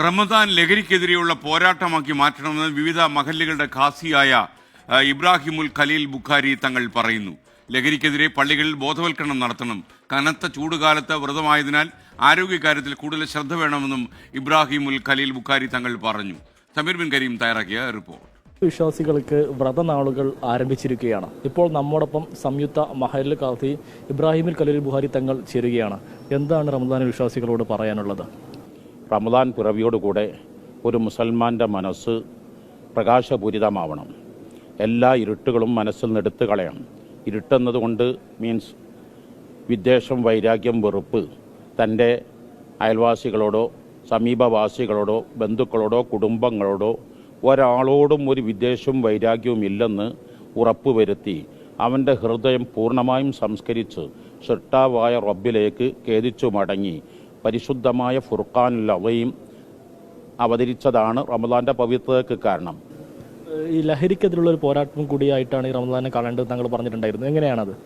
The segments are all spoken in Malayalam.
റമദാൻ ലഹരിക്കെതിരെയുള്ള പോരാട്ടമാക്കി മാറ്റണമെന്ന് വിവിധ മഹല്ലുകളുടെ ഖാസിയായ ഇബ്രാഹിമുൽ ഖലീൽ ബുഖാരി തങ്ങൾ പറയുന്നു. ലഹരിക്കെതിരെ പള്ളികളിൽ ബോധവൽക്കരണം നടത്തണം. കനത്ത ചൂടുകാലത്ത് വ്രതമായതിനാൽ ആരോഗ്യകാര്യത്തിൽ കൂടുതൽ ശ്രദ്ധ വേണമെന്നും ഇബ്രാഹിമുൽ ഖലീൽ ബുഖാരി തങ്ങൾ പറഞ്ഞു. സമീർ ബിൻ കരീം തയ്യാറാക്കിയ റിപ്പോർട്ട്. വിശ്വാസികൾക്ക് വ്രതനാളുകൾ ആരംഭിച്ചിരിക്കുകയാണ്. ഇപ്പോൾ നമ്മോടൊപ്പം സംയുക്ത മഹൽ കാത്തി ഇബ്രാഹിമിൽ കലീൽ ബുഹാരി തങ്ങൾ ചേരുകയാണ്. എന്താണ് റമദാൻ വിശ്വാസികളോട് പറയാനുള്ളത്? റമദാൻ പിറവിയോടുകൂടെ ഒരു മുസൽമാന്റെ മനസ്സ് പ്രകാശപൂരിതമാവണം. എല്ലാ ഇരുട്ടുകളും മനസ്സിൽ നിന്ന് എടുത്തു കളയണം ഇരുട്ടെന്നതുകൊണ്ട് മീൻസ് വിദ്വേഷം വൈരാഗ്യം വെറുപ്പ് തന്റെ അയൽവാസികളോടോ സമീപവാസികളോടോ ബന്ധുക്കളോടോ കുടുംബങ്ങളോടോ ഒരാളോടും ഒരു വിദ്വേഷവും വൈരാഗ്യവും ഇല്ലെന്ന് ഉറപ്പുവരുത്തി അവന്റെ ഹൃദയം പൂർണമായും സംസ്കരിച്ച് ഷിട്ടാവായ റബ്ബിലേക്ക് ഖേദിച്ചു മടങ്ങി. പരിശുദ്ധമായ ഫുർഖാനുൽ അവയും അവതരിച്ചതാണ് റമദാന്റെ പവിത്രതയ്ക്ക് കാരണം. ഈ ലഹരിക്കെതിരുള്ള ഒരു പോരാട്ടം കൂടിയായിട്ടാണ് ഈ റമദാനെ കാണേണ്ടത് താങ്കൾ പറഞ്ഞിട്ടുണ്ടായിരുന്നു. എങ്ങനെയാണത്?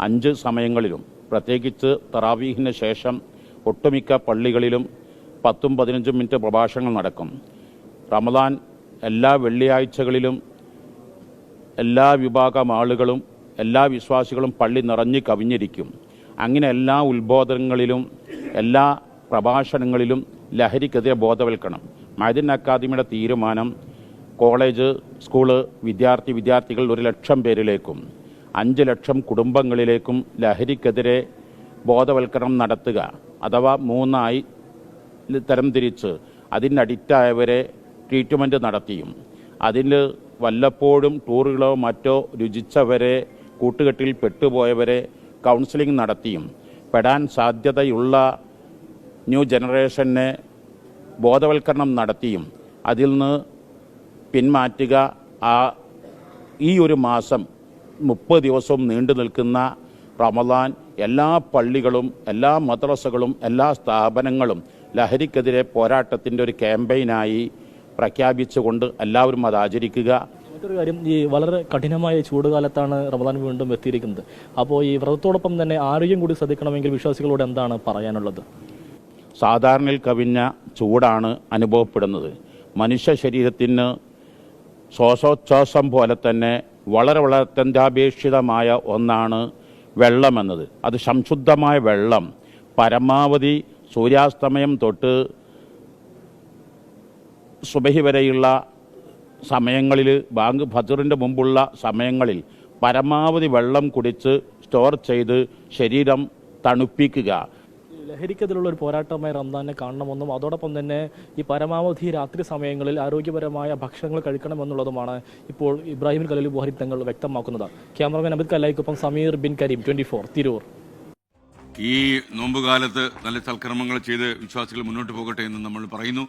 അഞ്ച് സമയങ്ങളിലും പ്രത്യേകിച്ച് തറാവീഹിന് ശേഷം ഒട്ടുമിക്ക പള്ളികളിലും പത്തും പതിനഞ്ചും മിനിറ്റ് പ്രഭാഷണങ്ങൾ നടക്കും. റമദാൻ എല്ലാ വെള്ളിയാഴ്ചകളിലും എല്ലാ വിഭാഗം ആളുകളും എല്ലാ വിശ്വാസികളും പള്ളി നിറഞ്ഞു കവിഞ്ഞിരിക്കും. അങ്ങനെ എല്ലാ ഉത്ബോധനങ്ങളിലും എല്ലാ പ്രഭാഷണങ്ങളിലും ലഹരിക്കെതിരെ ബോധവൽക്കണം മൈദിൻ അക്കാദമിയുടെ തീരുമാനം കോളേജ് സ്കൂൾ വിദ്യാർത്ഥി വിദ്യാർത്ഥികൾ ഒരു ലക്ഷം പേരിലേക്കും അഞ്ച് ലക്ഷം കുടുംബങ്ങളിലേക്കും ലഹരിക്കെതിരെ ബോധവൽക്കരണം നടത്തുക അഥവാ മൂന്നായി തരംതിരിച്ച് അതിന് അഡിക്റ്റായവരെ ട്രീറ്റ്മെന്റ് നടത്തിയും. അതിൽ വല്ലപ്പോഴും ടൂറുകളോ മറ്റോ രുചിച്ചവരെ കൂട്ടുകെട്ടിൽ പെട്ടുപോയവരെ കൗൺസിലിംഗ് നടത്തിയും. പെടാൻ സാധ്യതയുള്ള ന്യൂ ജനറേഷനെ ബോധവൽക്കരണം നടത്തിയും അതിൽ നിന്ന് പിന്മാറ്റുക ആ ഈ ഒരു മാസം മുപ്പത് ദിവസവും നീണ്ടു നിൽക്കുന്ന റമദാൻ എല്ലാ പള്ളികളും എല്ലാ മദ്രസകളും എല്ലാ സ്ഥാപനങ്ങളും ലഹരിക്കെതിരെ പോരാട്ടത്തിന്റെ ഒരു ക്യാമ്പയിനായി പ്രഖ്യാപിച്ചുകൊണ്ട് എല്ലാവരും അത് ആചരിക്കുക. മറ്റൊരു കാര്യം ഈ വളരെ കഠിനമായ ചൂട് കാലത്താണ് റമദാൻ വീണ്ടും എത്തിയിരിക്കുന്നത്. അപ്പോൾ ഈ വ്രതത്തോടൊപ്പം തന്നെ ആരോഗ്യം കൂടി ശ്രദ്ധിക്കണമെങ്കിൽ വിശ്വാസികളോട് എന്താണ് പറയാനുള്ളത്? സാധാരണയിൽ കവിഞ്ഞ ചൂടാണ് അനുഭവപ്പെടുന്നത്. മനുഷ്യ ശരീരത്തിന് ശ്വാസോച്ഛ്വാസം പോലെ തന്നെ വളരെ വളരെ അത്യന്താപേക്ഷിതമായ ഒന്നാണ് വെള്ളമെന്നത്. അത് സംശുദ്ധമായ വെള്ളം. പരമാവധി സൂര്യാസ്തമയം തൊട്ട് സുബഹി വരെയുള്ള സമയങ്ങളിൽ ബാങ്ക് ഫജറിന്റെ മുമ്പുള്ള സമയങ്ങളിൽ പരമാവധി വെള്ളം കുടിച്ച് സ്റ്റോർ ചെയ്ത് ശരീരം തണുപ്പിക്കുക. ഈ ലഹരിക്കെതിരെയുള്ള ഒരു പോരാട്ടമായി റംദാനെ കാണണമെന്നും അതോടൊപ്പം തന്നെ ഈ പരമാവധി രാത്രി സമയങ്ങളിൽ ആരോഗ്യപരമായ ഭക്ഷണങ്ങൾ കഴിക്കണമെന്നുള്ളതുമാണ് ഇപ്പോൾ ഇബ്രാഹിം കലീൽ ബുഹാരി തങ്ങൾ വ്യക്തമാക്കുന്നത്. ക്യാമറമാൻ അബിദ് കല്ലായിക്കൊപ്പം സമീർ ബിൻ കരീം ട്വന്റി ഫോർ തിരൂർ. ഈ നോമ്പുകാലത്ത് നല്ല സൽക്രമങ്ങൾ ചെയ്ത് വിശ്വാസികൾ മുന്നോട്ട് പോകട്ടെ എന്ന് നമ്മൾ പറയുന്നു.